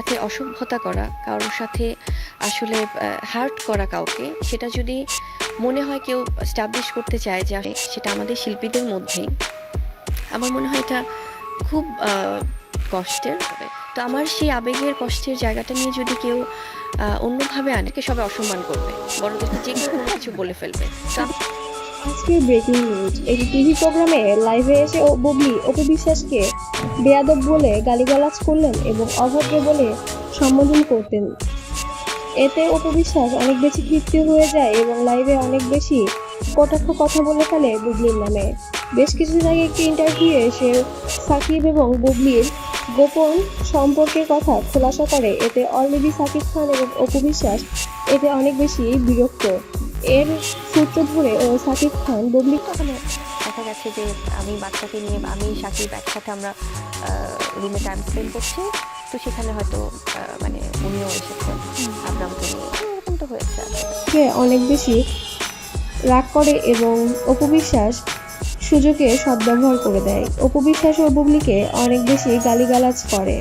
সাথে অসভ্যতা করা, কারোর সাথে আসলে হার্ট করা কাউকে, সেটা যদি মনে হয় কেউ স্টাবলিশ করতে চায় যে সেটা আমাদের শিল্পীদের মধ্যেই, আমার মনে হয় এটা খুব কষ্টের। তো আমার সেই আবেগের কষ্টের জায়গাটা নিয়ে যদি কেউ অন্যভাবে আনেকে সবাই অসম্মান করবে বড়দেরকে যে কেউ কোনো কিছু বলে ফেলবে। আজকে ব্রেকিং নিউজ একটি টিভি প্রোগ্রামে লাইভে এসে ও বুবলি অপু বিশ্বাসকে বেয়াদব বলে গালিগালাজ করলেন এবং অভদ্র বলে সম্বোধন করতেন। এতে অপু বিশ্বাস অনেক বেশি ক্ষিপ্ত হয়ে যায় এবং লাইভে অনেক বেশি কটাক্ষ কথা বলে ফেলে বুবলির নামে। বেশ কিছুদিন আগে একটি ইন্টারভিউয়ে সে সাকিব এবং বুবলির গোপন সম্পর্কের কথা খোলাসা করে। এতে অলরেডি সাকিব খান এবং অপু বিশ্বাস এতে অনেক বেশি বিরক্ত। এর সূত্র ধরে ও সাকিব খান বুবলি ওখানে দেখা গেছে যে আমি বাচ্চাকে নিয়ে আমি সাকিব একসাথে আমরা রুমে টাইম স্পেন্ড করছি। তো সেখানে হয়তো মানে উনিও এসেছেন। আব্রামকে নিয়ে। এরকম তো হয়েছে কে অনেক বেশি রাগ করে এবং অপবিশ্বাস সুযোগে সদ্ব্যবহার করে দেয়। অপবিশ্বাস ও বুবলিকে অনেক বেশি গালিগালাজ করে।